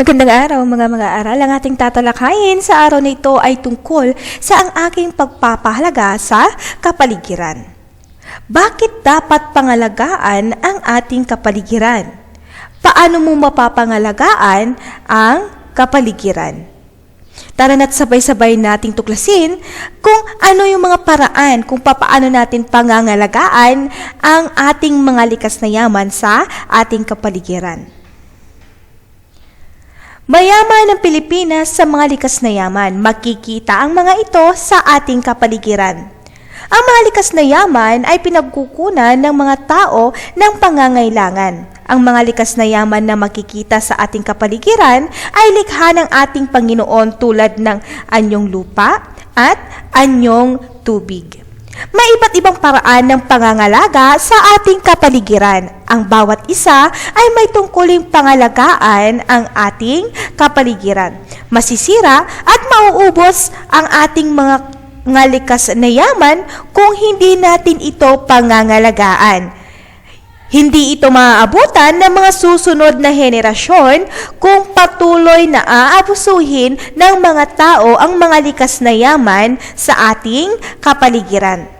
Magandang araw mga mga aral. Ang ating tatalakayin sa araw na ito ay tungkol sa ang aking pagpapahalaga sa kapaligiran. Bakit dapat pangalagaan ang ating kapaligiran? Paano mo mapapangalagaan ang kapaligiran? Tara na't sabay-sabay nating tuklasin kung ano yung mga paraan kung papaano natin pangangalagaan ang ating mga likas na yaman sa ating kapaligiran. Mayaman ang Pilipinas sa mga likas na yaman. Makikita ang mga ito sa ating kapaligiran. Ang mga likas na yaman ay pinagkukunan ng mga tao ng pangangailangan. Ang mga likas na yaman na makikita sa ating kapaligiran ay likha ng ating Panginoon tulad ng anyong lupa at anyong tubig. May iba't ibang paraan ng pangangalaga sa ating kapaligiran. Ang bawat isa ay may tungkuling pangalagaan ang ating kapaligiran. Masisira at mauubos ang ating mga mga likas na yaman kung hindi natin ito pangangalagaan. Hindi ito maaabutan ng mga susunod na henerasyon kung patuloy na aabusuhin ng mga tao ang mga likas na yaman sa ating kapaligiran.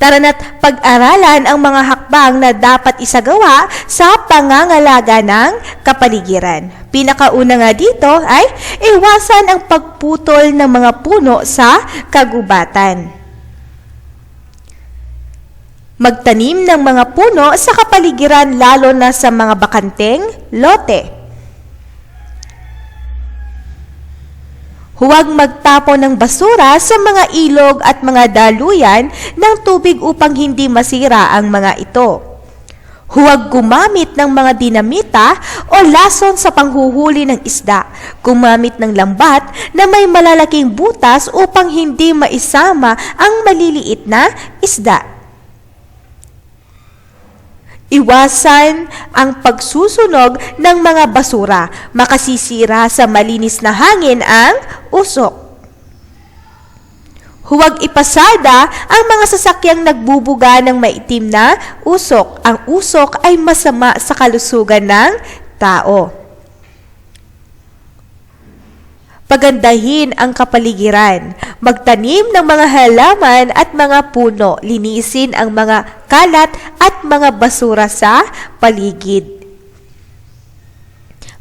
Tara pag-aralan ang mga hakbang na dapat isagawa sa pangangalaga ng kapaligiran. Pinakauna nga dito ay iwasan ang pagputol ng mga puno sa kagubatan magtanim ng mga puno sa kapaligiran lalo na sa mga bakanteng lote. Huwag magtapo ng basura sa mga ilog at mga daluyan ng tubig upang hindi masira ang mga ito. Huwag gumamit ng mga dinamita o lason sa panghuhuli ng isda. Gumamit ng lambat na may malalaking butas upang hindi maisama ang maliliit na isda. Iwasan ang pagsusunog ng mga basura. Makasisira sa malinis na hangin ang usok. Huwag ipasada ang mga sasakyang nagbubuga ng maitim na usok. Ang usok ay masama sa kalusugan ng tao. Pagandahin ang kapaligiran. Magtanim ng mga halaman at mga puno. Linisin ang mga kalat at mga basura sa paligid.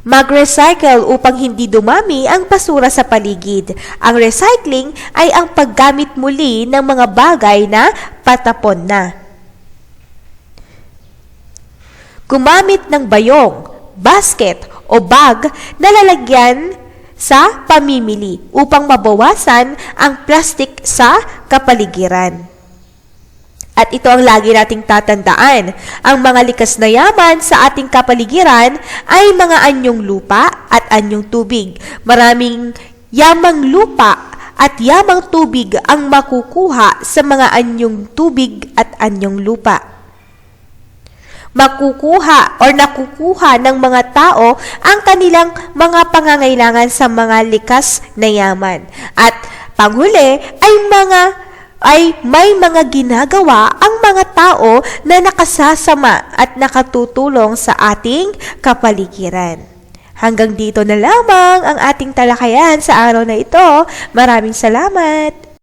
Mag-recycle upang hindi dumami ang basura sa paligid. Ang recycling ay ang paggamit muli ng mga bagay na patapon na. Gumamit ng bayong, basket o bag na lalagyan sa pamimili upang mabawasan ang plastic sa kapaligiran. At ito ang lagi nating tatandaan. Ang mga likas na yaman sa ating kapaligiran ay mga anyong lupa at anyong tubig. Maraming yamang lupa at yamang tubig ang makukuha sa mga anyong tubig at anyong lupa makukuha or nakukuha ng mga tao ang kanilang mga pangangailangan sa mga likas na yaman. At panghuli ay mga ay may mga ginagawa ang mga tao na nakasasama at nakatutulong sa ating kapaligiran. Hanggang dito na lamang ang ating talakayan sa araw na ito. Maraming salamat!